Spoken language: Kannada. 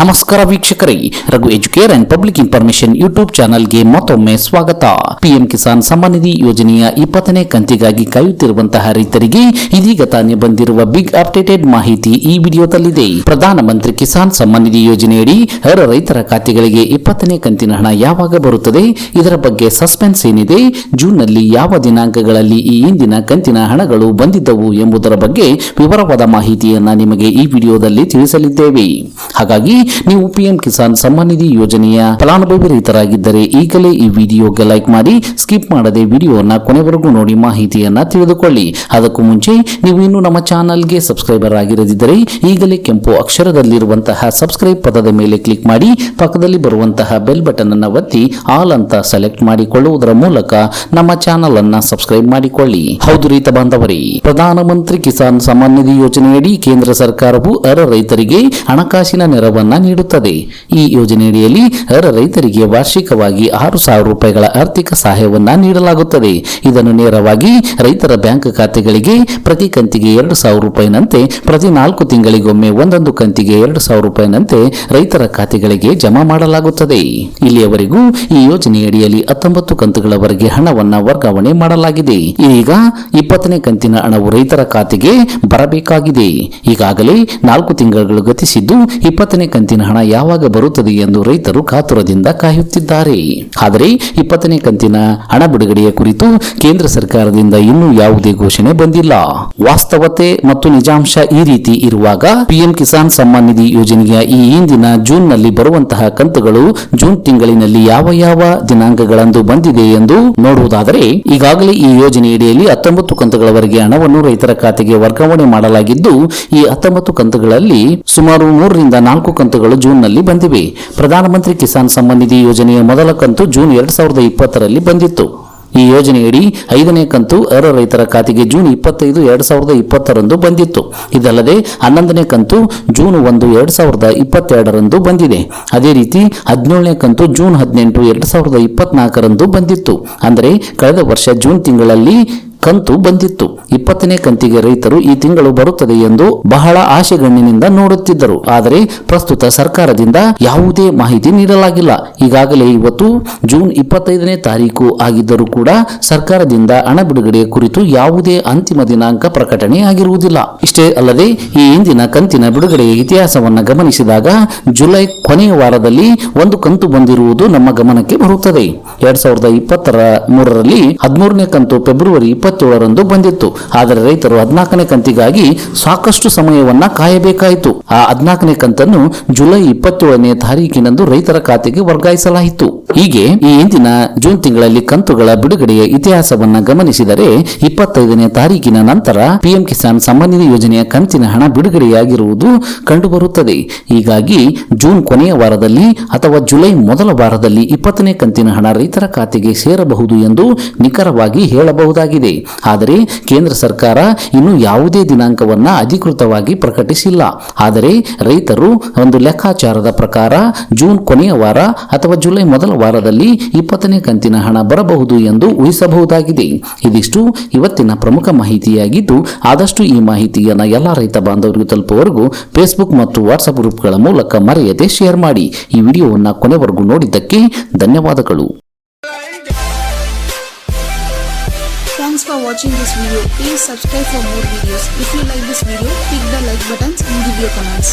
ನಮಸ್ಕಾರ ವೀಕ್ಷಕರೇ. Raghu Educare and public information YouTube ಚಾನಲ್ಗೆ ಮತ್ತೊಮ್ಮೆ ಸ್ವಾಗತ. ಪಿಎಂ ಕಿಸಾನ್ ನಿಧಿ ಯೋಜನೆಯ ಇಪ್ಪತ್ತನೇ ಕಂತಿಗಾಗಿ ಕಾಯುತ್ತಿರುವಂತಹ ರೈತರಿಗೆ ಇದೀಗ ತಾನೇ ಬಂದಿರುವ ಬಿಗ್ ಅಪ್ಡೇಟೆಡ್ ಮಾಹಿತಿ ಈ ವಿಡಿಯೋದಲ್ಲಿದೆ. ಪ್ರಧಾನಮಂತ್ರಿ ಕಿಸಾನ್ ಸಮ್ಮಾನ್ ನಿಧಿ ಯೋಜನೆಯಡಿ ಅರ್ಹ ರೈತರ ಖಾತೆಗಳಿಗೆ ಇಪ್ಪತ್ತನೇ ಕಂತಿನ ಹಣ ಯಾವಾಗ ಬರುತ್ತದೆ? ಇದರ ಬಗ್ಗೆ ಸಸ್ಪೆನ್ಸ್ ಏನಿದೆ? ಜೂನ್ನಲ್ಲಿ ಯಾವ ದಿನಾಂಕಗಳಲ್ಲಿ ಈ ಹಿಂದಿನ ಕಂತಿನ ಹಣಗಳು ಬಂದಿದ್ದವು ಎಂಬುದರ ಬಗ್ಗೆ ವಿವರವಾದ ಮಾಹಿತಿಯನ್ನು ನಿಮಗೆ ಈ ವಿಡಿಯೋದಲ್ಲಿ ತಿಳಿಸಲಿದ್ದೇವೆ. ಹಾಗಾಗಿ ನೀವು ಪಿಎಂ ಕಿಸಾನ್ ಸಮ್ಮಾನ್ ನಿಧಿ ಯೋಜನೆಯ ಫಲಾನುಭವಿ ರೈತರಾಗಿದ್ದರೆ ಈಗಲೇ ಈ ವಿಡಿಯೋಗೆ ಲೈಕ್ ಮಾಡಿ, ಸ್ಕಿಪ್ ಮಾಡದೆ ವಿಡಿಯೋನ ಕೊನೆವರೆಗೂ ನೋಡಿ ಮಾಹಿತಿಯನ್ನ ತಿಳಿದುಕೊಳ್ಳಿ. ಅದಕ್ಕೂ ಮುಂಚೆ, ನೀವು ಇನ್ನು ನಮ್ಮ ಚಾನಲ್ಗೆ ಸಬ್ಸ್ಕ್ರೈಬರ್ ಆಗಿರದಿದ್ದರೆ ಈಗಲೇ ಕೆಂಪು ಅಕ್ಷರದಲ್ಲಿರುವಂತಹ ಸಬ್ಸ್ಕ್ರೈಬ್ ಪದದ ಮೇಲೆ ಕ್ಲಿಕ್ ಮಾಡಿ, ಪಕ್ಕದಲ್ಲಿ ಬರುವಂತಹ ಬೆಲ್ ಬಟನ್ ಅನ್ನು ಒತ್ತಿ, ಆಲ್ ಅಂತ ಸೆಲೆಕ್ಟ್ ಮಾಡಿಕೊಳ್ಳುವುದರ ಮೂಲಕ ನಮ್ಮ ಚಾನಲ್ ಅನ್ನ ಸಬ್ಸ್ಕ್ರೈಬ್ ಮಾಡಿಕೊಳ್ಳಿ. ಹೌದು ರೈತ ಬಾಂಧವರೇ, ಪ್ರಧಾನಮಂತ್ರಿ ಕಿಸಾನ್ ಸಮ್ಮಾನ್ ನಿಧಿ ಯೋಜನೆಯಡಿ ಕೇಂದ್ರ ಸರ್ಕಾರವು ಅರ ರೈತರಿಗೆ ಹಣಕಾಸಿನ ನೆರವನ್ನ ನೀಡುತ್ತದೆ. ಈ ಯೋಜನೆಯಡಿಯಲ್ಲಿ ಅರ ರೈತರಿಗೆ ವಾರ್ಷಿಕವಾಗಿ ಆರು ಸಾವಿರ ರೂಪಾಯಿಗಳ ಆರ್ಥಿಕ ಸಹಾಯವನ್ನು ನೀಡಲಾಗುತ್ತದೆ. ಇದನ್ನು ನೇರವಾಗಿ ರೈತರ ಬ್ಯಾಂಕ್ ಖಾತೆಗಳಿಗೆ ಪ್ರತಿ ಕಂತಿಗೆ ಎರಡು ಸಾವಿರ ರೂಪಾಯಿನಂತೆ, ಪ್ರತಿ ನಾಲ್ಕು ತಿಂಗಳಿಗೊಮ್ಮೆ ಒಂದೊಂದು ಕಂತಿಗೆ ಎರಡು ಸಾವಿರ ರೂಪಾಯಿನಂತೆ ರೈತರ ಖಾತೆಗಳಿಗೆ ಜಮಾ ಮಾಡಲಾಗುತ್ತದೆ. ಇಲ್ಲಿಯವರೆಗೂ ಈ ಯೋಜನೆಯಡಿಯಲ್ಲಿ ಹತ್ತೊಂಬತ್ತು ಕಂತುಗಳವರೆಗೆ ಹಣವನ್ನು ವರ್ಗಾವಣೆ ಮಾಡಲಾಗಿದೆ. ಈಗ ಇಪ್ಪತ್ತನೇ ಕಂತಿನ ಹಣವು ರೈತರ ಖಾತೆಗೆ ಬರಬೇಕಾಗಿದೆ. ಈಗಾಗಲೇ ನಾಲ್ಕು ತಿಂಗಳು ಗತಿಸಿದ್ದು ಇಪ್ಪತ್ತನೇ ಕಂತಿನ ಹಣ ಯಾವಾಗ ಬರುತ್ತದೆ ಎಂದು ರೈತರು ಕಾತುರದಿಂದ ಕಾಯುತ್ತಿದ್ದಾರೆ. ಆದರೆ ಇಪ್ಪತ್ತನೇ ಕಂತಿನ ಹಣ ಬಿಡುಗಡೆಯ ಕುರಿತು ಕೇಂದ್ರ ಸರ್ಕಾರದಿಂದ ಇನ್ನೂ ಯಾವುದೇ ಘೋಷಣೆ ಬಂದಿಲ್ಲ. ವಾಸ್ತವತೆ ಮತ್ತು ನಿಜಾಂಶ ಈ ರೀತಿ ಇರುವಾಗ ಪಿಎಂ ಕಿಸಾನ್ ಸಮ್ಮಾನ್ ನಿಧಿ ಯೋಜನೆಯ ಈ ಹಿಂದಿನ ಜೂನ್ನಲ್ಲಿ ಬರುವಂತಹ ಕಂತುಗಳು ಜೂನ್ ತಿಂಗಳಿನಲ್ಲಿ ಯಾವ ಯಾವ ದಿನಾಂಕಗಳಂದು ಬಂದಿದೆ ಎಂದು ನೋಡುವುದಾದರೆ ಈಗಾಗಲೇ ಈ ಯೋಜನೆಯಡಿಯಲ್ಲಿ ಹತ್ತೊಂಬತ್ತು ಕಂತುಗಳವರೆಗೆ ಹಣವನ್ನು ರೈತರ ಖಾತೆಗೆ ವರ್ಗಾವಣೆ ಮಾಡಲಾಗಿದ್ದು, ಈ ಹತ್ತೊಂಬತ್ತು ಕಂತುಗಳಲ್ಲಿ ಸುಮಾರು ಮೂರರಿಂದ ನಾಲ್ಕು ಕಂತುಗಳು ಜೂನ್ನಲ್ಲಿ ಬಂದಿವೆ. ಪ್ರಧಾನಮಂತ್ರಿ ಕಿಸಾನ್ ನಿಧಿ ಯೋಜನೆಯ ಮೊದಲ ಕಂತು ಜೂನ್ ಎರಡು ಸಾವಿರದ ಇಪ್ಪತ್ತರಲ್ಲಿ ಬಂದಿತ್ತು. ಈ ಯೋಜನೆಯಡಿ ಐದನೇ ಕಂತು ಅರ್ಹ ರೈತರ ಖಾತೆಗೆ ಜೂನ್ ಇಪ್ಪತ್ತೈದು ಎರಡು ಸಾವಿರದ ಇಪ್ಪತ್ತರಂದು ಬಂದಿತ್ತು. ಇದಲ್ಲದೆ ಹನ್ನೊಂದನೇ ಕಂತು ಜೂನ್ ಒಂದು ಎರಡು ಸಾವಿರದ ಇಪ್ಪತ್ತೆರಡರಂದು ಬಂದಿದೆ. ಅದೇ ರೀತಿ ಹದಿನೇಳನೇ ಕಂತು ಜೂನ್ ಹದಿನೆಂಟು ಎರಡು ಸಾವಿರದ ಇಪ್ಪತ್ನಾಲ್ಕರಂದು ಬಂದಿತ್ತು. ಅಂದರೆ ಕಳೆದ ವರ್ಷ ಜೂನ್ ತಿಂಗಳಲ್ಲಿ ಕಂತು ಬಂದಿತ್ತು. ಇಪ್ಪತ್ತನೇ ಕಂತಿಗೆ ರೈತರು ಈ ತಿಂಗಳು ಬರುತ್ತದೆ ಎಂದು ಬಹಳ ಆಶೆಗಣ್ಣಿನಿಂದ ನೋಡುತ್ತಿದ್ದರು. ಆದರೆ ಪ್ರಸ್ತುತ ಸರ್ಕಾರದಿಂದ ಯಾವುದೇ ಮಾಹಿತಿ ನೀಡಲಾಗಿಲ್ಲ. ಈಗಾಗಲೇ ಇವತ್ತು ಜೂನ್ ಇಪ್ಪತ್ತೈದನೇ ತಾರೀಕು ಆಗಿದ್ದರೂ ಕೂಡ ಸರ್ಕಾರದಿಂದ ಹಣ ಬಿಡುಗಡೆ ಕುರಿತು ಯಾವುದೇ ಅಂತಿಮ ದಿನಾಂಕ ಪ್ರಕಟಣೆ ಆಗಿರುವುದಿಲ್ಲ. ಇಷ್ಟೇ ಅಲ್ಲದೆ ಈ ಹಿಂದಿನ ಕಂತಿನ ಬಿಡುಗಡೆಯ ಇತಿಹಾಸವನ್ನು ಗಮನಿಸಿದಾಗ ಜುಲೈ ಕೊನೆಯ ವಾರದಲ್ಲಿ ಒಂದು ಕಂತು ಬಂದಿರುವುದು ನಮ್ಮ ಗಮನಕ್ಕೆ ಬರುತ್ತದೆ. ಎರಡ್ ಸಾವಿರದ ಇಪ್ಪತ್ತರ ಮೂರರಲ್ಲಿ ಹದಿಮೂರನೇ ಕಂತು ಫೆಬ್ರವರಿ ಇಪ್ಪತ್ತೇಳರಂದು ಬಂದಿತ್ತು. ಆದರೆ ರೈತರು ಹದಿನಾಲ್ಕನೇ ಕಂತಿಗಾಗಿ ಸಾಕಷ್ಟು ಸಮಯವನ್ನ ಕಾಯಬೇಕಾಯಿತು. ಆ ಹದಿನಾಲ್ಕನೇ ಕಂತನ್ನು ಜುಲೈ ಇಪ್ಪತ್ತೇಳನೇ ತಾರೀಕಿನಂದು ರೈತರ ಖಾತೆಗೆ ವರ್ಗಾಯಿಸಲಾಯಿತು. ಹೀಗೆ ಈ ಹಿಂದಿನ ಜೂನ್ ತಿಂಗಳಲ್ಲಿ ಕಂತುಗಳ ಬಿಡುಗಡೆಯ ಇತಿಹಾಸವನ್ನ ಗಮನಿಸಿದರೆ ಇಪ್ಪತ್ತೈದನೇ ತಾರೀಕಿನ ನಂತರ ಪಿಎಂ ಕಿಸಾನ್ ಸಮ್ಮಾನ ಯೋಜನೆಯ ಕಂತಿನ ಹಣ ಬಿಡುಗಡೆಯಾಗಿರುವುದು ಕಂಡುಬರುತ್ತದೆ. ಹೀಗಾಗಿ ಜೂನ್ ಕೊನೆಯ ವಾರದಲ್ಲಿ ಅಥವಾ ಜುಲೈ ಮೊದಲ ವಾರದಲ್ಲಿ ಇಪ್ಪತ್ತನೇ ಕಂತಿನ ಹಣ ರೈತರ ಖಾತೆಗೆ ಸೇರಬಹುದು ಎಂದು ನಿಖರವಾಗಿ ಹೇಳಬಹುದಾಗಿದೆ. ಆದರೆ ಕೇಂದ್ರ ಸರ್ಕಾರ ಇನ್ನು ಯಾವುದೇ ದಿನಾಂಕವನ್ನ ಅಧಿಕೃತವಾಗಿ ಪ್ರಕಟಿಸಿಲ್ಲ. ಆದರೆ ರೈತರು ಒಂದು ಲೆಕ್ಕಾಚಾರದ ಪ್ರಕಾರ ಜೂನ್ ಕೊನೆಯ ವಾರ ಅಥವಾ ಜುಲೈ ಮೊದಲ ವಾರದಲ್ಲಿ ಇಪ್ಪತ್ತನೇ ಕಂತಿನ ಹಣ ಬರಬಹುದು ಎಂದು ಊಹಿಸಬಹುದಾಗಿದೆ ಇದಿಷ್ಟು ಇವತ್ತಿನ ಪ್ರಮುಖ ಮಾಹಿತಿಯಾಗಿದ್ದು ಆದಷ್ಟು ಈ ಮಾಹಿತಿಯನ್ನು ಎಲ್ಲ ರೈತ ಬಾಂಧವರಿಗೂ ತಲುಪುವವರೆಗೂ ಫೇಸ್ಬುಕ್ ಮತ್ತು ವಾಟ್ಸಪ್ ಗ್ರೂಪ್ಗಳ ಮೂಲಕ ಮರೆಯದೆ ಶೇರ್ ಮಾಡಿ ಈ ವಿಡಿಯೋವನ್ನು ಕೊನೆವರೆಗೂ ನೋಡಿದ್ದಕ್ಕೆ ಧನ್ಯವಾದಗಳು Thanks for watching this video. Please subscribe for more videos. If you like this video, click the like buttons and give your comments.